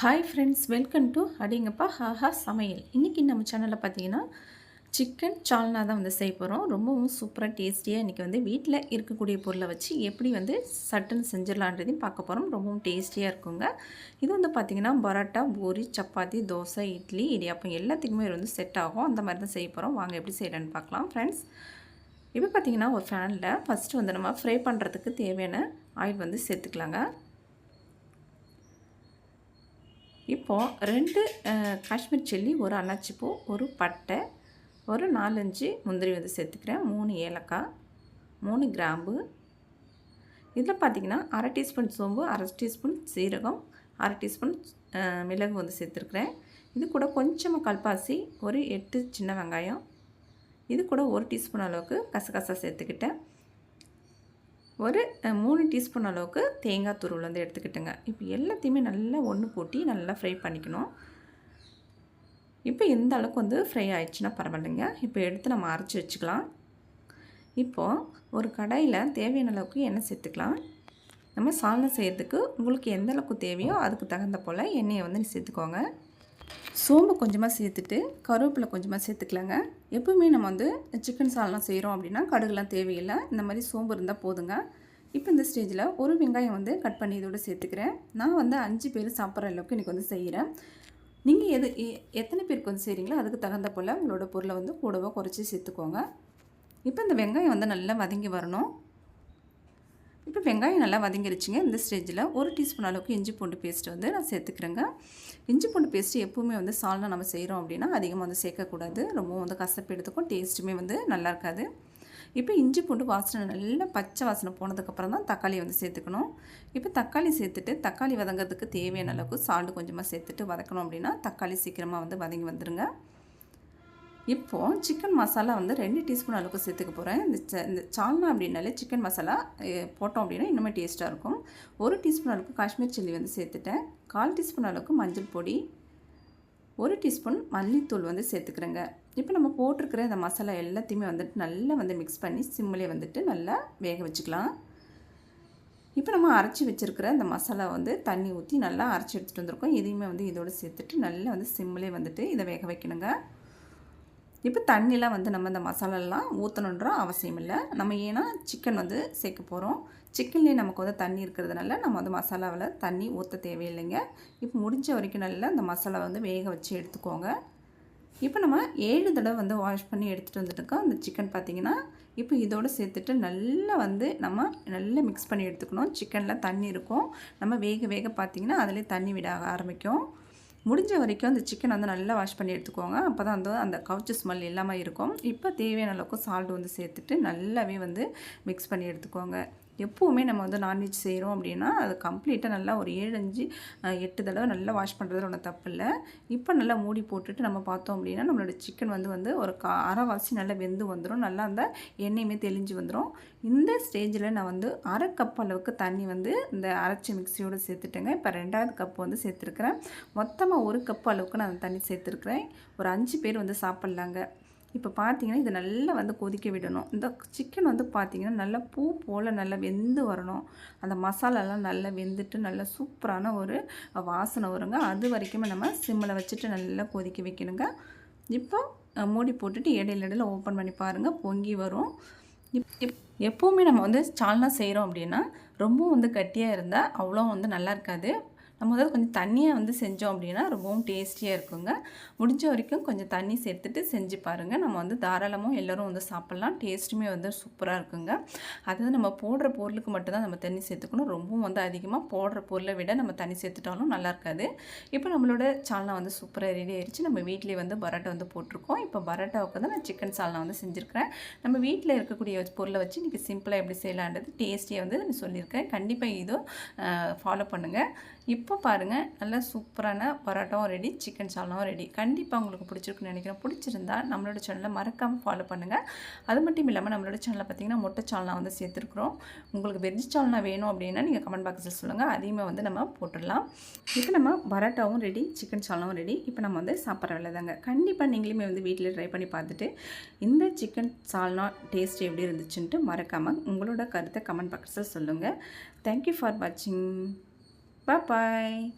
Hi friends welcome to அடிங்கப்பா ஹாஹா சமையல். இன்றைக்கி நம்ம சேனலில் பார்த்தீங்கன்னா சிக்கன் சால்னா தான் வந்து செய்ய போகிறோம் ரொம்பவும் சூப்பராக டேஸ்டியாக இன்றைக்கி வந்து வீட்டில் இருக்கக்கூடிய பொருளை வச்சு எப்படி வந்து சட்டுன்னு செஞ்சிடலான்றதையும் பார்க்க போகிறோம் ரொம்பவும் டேஸ்டியாக இருக்குங்க. இது வந்து பார்த்திங்கன்னா பரோட்டா பூரி சப்பாத்தி தோசை இட்லி இடியாப்பம் எல்லாத்துக்குமே இது வந்து செட் ஆகும். அந்த மாதிரி தான் செய்ய போகிறோம் வாங்க எப்படி செய்யலான்னு பார்க்கலாம் ஃப்ரெண்ட்ஸ் இப்போ பார்த்திங்கன்னா ஒரு ஃபேனில் ஃபஸ்ட்டு வந்து நம்ம ஃப்ரை பண்ணுறதுக்கு தேவையான ஆயில் வந்து சேர்த்துக்கலாங்க. இப்போது ரெண்டு காஷ்மீர் சில்லி ஒரு அன்னாச்சிப்பூ ஒரு பட்டை ஒரு நாலஞ்சு முந்திரி வந்து சேர்த்துக்கிறேன். மூணு ஏலக்காய் மூணு கிராம்பு. இதில் பார்த்திங்கன்னா அரை டீஸ்பூன் சோம்பு அரை டீஸ்பூன் சீரகம் அரை டீஸ்பூன் மிளகு வந்து சேர்த்துருக்குறேன். இது கூட கொஞ்சமாக கல்பாசி ஒரு எட்டு சின்ன வெங்காயம். இது கூட ஒரு டீஸ்பூன் அளவுக்கு கசகசா சேர்த்துக்கிட்டேன். ஒரு மூணு டீஸ்பூன் அளவுக்கு தேங்காய் துருவில் வந்து எடுத்துக்கிட்டுங்க. இப்போ எல்லாத்தையுமே நல்லா ஒன்று கூட்டி நல்லா ஃப்ரை பண்ணிக்கணும். இப்போ எந்த அளவுக்கு வந்து ஃப்ரை ஆயிடுச்சுன்னா பரவாயில்லைங்க. இப்போ எடுத்து நம்ம அரைச்சி வச்சுக்கலாம். இப்போது ஒரு கடாயில் தேவையான அளவுக்கு எண்ணெய் சேர்த்துக்கலாம். நம்ம சால்னா செய்கிறதுக்கு உங்களுக்கு எந்த அளவுக்கு தேவையோ அதுக்கு தகுந்த போல் எண்ணெயை வந்து சேர்த்துக்கோங்க. சோம்பு கொஞ்சமாக சேர்த்துட்டு கருவேப்பிலை கொஞ்சமாக சேர்த்துக்கலாங்க. எப்பவுமே நம்ம வந்து சிக்கன் சால்லாம் செய்கிறோம் அப்படின்னா கடுகுலாம் தேவையில்லை. இந்த மாதிரி சோம்பு இருந்தால் போதுங்க. இப்போ இந்த ஸ்டேஜில் ஒரு வெங்காயம் வந்து கட் பண்ணி இதோடு சேர்த்துக்கிறேன். நான் வந்து அஞ்சு பேர் சாப்பிட்ற அளவுக்கு இன்றைக்கி வந்து செய்கிறேன் நீங்கள் எது எத்தனை பேருக்கு வந்து செய்கிறீங்களோ அதுக்கு தகுந்த போல் உங்களோட பொருளை வந்து கூடவோ குறைச்சி சேர்த்துக்கோங்க. இப்போ இந்த வெங்காயம் வந்து நல்லா வதங்கி வரணும். இப்போ வெங்காயம் நல்லா வதங்கிருச்சுங்க. இந்த ஸ்டேஜில் ஒரு டீஸ்பூன் அளவுக்கு இஞ்சி பூண்டு பேஸ்ட்டு வந்து நான் சேர்த்துக்கிறேங்க. இஞ்சி பூண்டு பேஸ்ட்டு எப்பவுமே வந்து சால்னா நம்ம செய்கிறோம் அப்படின்னா அதிகமாக வந்து சேர்க்கக்கூடாது. ரொம்ப வந்து கசப்பு எடுத்துக்கும் டேஸ்ட்டுமே வந்து நல்லா இருக்காது. இப்போ இஞ்சி பூண்டு வாசனை நல்லா பச்சை வாசனை போனதுக்கப்புறம் தான் தக்காளி வந்து சேர்த்துக்கணும். இப்போ தக்காளி சேர்த்துட்டு தக்காளி வதங்கிறதுக்கு தேவையான அளவுக்கு சால்ட்டு கொஞ்சமாக சேர்த்துட்டு வதக்கணும் அப்படின்னா தக்காளி சீக்கிரமாக வந்து வதங்கி வந்துடுங்க இப்போது சிக்கன் மசாலா வந்து ரெண்டு டீஸ்பூன் அளவுக்கு சேர்த்துக்க போகிறேன் இந்த இந்த சால்னா அப்படின்னாலே சிக்கன் மசாலா போட்டோம் அப்படின்னா இன்னுமே டேஸ்ட்டாக இருக்கும். ஒரு டீஸ்பூன் அளவுக்கு காஷ்மீர் சில்லி வந்து சேர்த்துட்டேன். கால் டீஸ்பூன் அளவுக்கு மஞ்சள் பொடி. ஒரு டீஸ்பூன் மல்லித்தூள் வந்து சேர்த்துக்கிறேங்க. இப்போ நம்ம போட்டிருக்கிற இந்த மசாலா எல்லாத்தையுமே வந்துட்டு நல்லா வந்து மிக்ஸ் பண்ணி சிம்மிலே வந்துட்டு நல்லா வேக வச்சுக்கலாம். இப்போ நம்ம அரைச்சி வச்சுருக்கிற இந்த மசாலா வந்து தண்ணி ஊற்றி நல்லா அரைச்சி எடுத்துகிட்டு வந்திருக்கோம். இதையுமே வந்து இதோடு சேர்த்துட்டு நல்லா வந்து சிம்மிலே வந்துட்டு இதை வேக வைக்கணுங்க. இப்போ தண்ணிலாம் வந்து நம்ம இந்த மசாலாலாம் ஊற்றணுன்ற அவசியம் இல்லை நம்ம ஏன்னா சிக்கன் வந்து சேர்க்க போகிறோம் சிக்கன்லேயே நமக்கு வந்து தண்ணி இருக்கிறதுனால நம்ம வந்து மசாலாவில் தண்ணி ஊற்ற தேவையில்லைங்க. இப்போ முடிஞ்ச வரைக்கும் நல்லா இந்த மசாலா வந்து வேக வச்சு எடுத்துக்கோங்க. இப்போ நம்ம ஏழு தடவை வந்து வாஷ் பண்ணி எடுத்துகிட்டு வந்துட்டுருக்கோம். அந்த சிக்கன் பார்த்திங்கன்னா இப்போ இதோடு சேர்த்துட்டு நல்லா வந்து நம்ம நல்லா மிக்ஸ் பண்ணி எடுத்துக்கணும். சிக்கனில் தண்ணி இருக்கும். நம்ம வேக வேக பார்த்திங்கன்னா அதிலே தண்ணி விட ஆரம்பிக்கும். முடிஞ்ச வரைக்கும் அந்த சிக்கன் வந்து நல்லா வாஷ் பண்ணி எடுத்துக்கோங்க. அப்போ தான் வந்து அந்த கவுச்சு ஸ்மெல் இல்லாமல் இருக்கும். இப்போ தேவையான அளவுக்கு சால்ட் வந்து சேர்த்துட்டு நல்லாவே வந்து மிக்ஸ் பண்ணி எடுத்துக்கோங்க. எப்போவுமே நம்ம வந்து நான்வெஜ் செய்கிறோம் அப்படின்னா அது கம்ப்ளீட்டாக நல்லா ஒரு ஏழு அஞ்சு எட்டு தடவை நல்லா வாஷ் பண்ணுறதுல ஒன்றும் தப்பு இல்லை. இப்போ நல்லா மூடி போட்டுட்டு நம்ம பார்த்தோம் அப்படின்னா நம்மளோட சிக்கன் வந்து வந்து ஒரு கா அரைவாசி நல்லா வெந்து வந்துடும் நல்லா அந்த எண்ணெயுமே தெளிஞ்சு வந்துடும் இந்த ஸ்டேஜில் நான் வந்து அரை கப் அளவுக்கு தண்ணி வந்து இந்த அரைச்சி மிக்சியோடு சேர்த்துட்டேங்க. இப்போ ரெண்டாவது கப் வந்து சேர்த்துருக்குறேன். மொத்தமாக ஒரு கப் அளவுக்கு நான் தண்ணி சேர்த்துருக்குறேன். ஒரு அஞ்சு பேர் வந்து சாப்பிட்லாங்க. இப்போ பார்த்தீங்கன்னா இதை நல்லா வந்து கொதிக்க விடணும். இந்த சிக்கன் வந்து பார்த்திங்கன்னா நல்லா பூ போல் நல்லா வெந்து வரணும். அந்த மசாலாலாம் நல்லா வெந்துட்டு நல்லா சூப்பரான ஒரு வாசனை வருங்க. அது வரைக்குமே நம்ம சிம்மில் வச்சுட்டு நல்லா கொதிக்க வைக்கணுங்க. இப்போ மூடி போட்டுட்டு இடையில இடையில ஓப்பன் பண்ணி பாருங்கள் பொங்கி வரும். இப் எப்போவுமே நம்ம வந்து சால்னா செய்கிறோம் அப்படின்னா ரொம்பவும் வந்து கட்டியாக இருந்தால் அவ்வளோ வந்து நல்லா இருக்காது. நம்ம அதாவது கொஞ்சம் தண்ணியாக வந்து செஞ்சோம் அப்படின்னா ரொம்பவும் டேஸ்டியாக இருக்குங்க. முடிஞ்ச வரைக்கும் கொஞ்சம் தண்ணி சேர்த்துட்டு செஞ்சு பாருங்கள் நம்ம வந்து தாராளமாக எல்லோரும் வந்து சாப்பிட்லாம். டேஸ்ட்டுமே வந்து சூப்பராக இருக்குங்க. அதாவது நம்ம போடுற பொருளுக்கு மட்டும்தான் நம்ம தண்ணி சேர்த்துக்கணும். ரொம்பவும் வந்து அதிகமாக போடுற பொருளை விட நம்ம தண்ணி சேர்த்துட்டாலும் நல்லா இருக்காது. இப்போ நம்மளோட சால்னா வந்து சூப்பராக ரெடி ஆயிடுச்சு நம்ம வீட்டிலே வந்து பரோட்டா வந்து போட்டிருக்கோம். இப்போ பரோட்டாவுக்கு தான் நான் சிக்கன் சால்னா வந்து செஞ்சுருக்கிறேன். நம்ம வீட்டில் இருக்கக்கூடிய பொருளை வச்சு இன்றைக்கி சிம்பிளாக எப்படி செய்யலான்றது டேஸ்டியாக வந்து நான் சொல்லியிருக்கேன் கண்டிப்பாக இதோ ஃபாலோ பண்ணுங்கள் இப்போ பாருங்கள் நல்லா சூப்பரான பரோட்டாவும் ரெடி சிக்கன் சால்னாவும் ரெடி கண்டிப்பாக உங்களுக்கு பிடிச்சிருக்குன்னு நினைக்கிறேன். பிடிச்சிருந்தா நம்மளோட சேனலை மறக்காமல் ஃபாலோ பண்ணுங்கள் அது மட்டும் இல்லாமல் நம்மளோட சேனலில் பார்த்தீங்கன்னா முட்டை சால்னா வந்து சேர்த்துருக்குறோம். உங்களுக்கு வெஜ் சால்னா வேணும் அப்படின்னா நீங்கள் கமெண்ட் பாக்ஸில் சொல்லுங்கள் அதையுமே வந்து நம்ம போட்டுடலாம். இப்போ நம்ம பரோட்டாவும் ரெடி சிக்கன் சால்னாவும் ரெடி இப்போ நம்ம வந்து சாப்பிட்ற வேலைதாங்க. கண்டிப்பாக நீங்களுமே வந்து வீட்டில் ட்ரை பண்ணி பார்த்துட்டு இந்த சிக்கன் சால்னா டேஸ்ட் எப்படி இருந்துச்சுன்ட்டு மறக்காமல் உங்களோட கருத்தை கமெண்ட் பாக்ஸில் சொல்லுங்கள் தேங்க்யூ ஃபார் வாட்சிங் Bye-bye.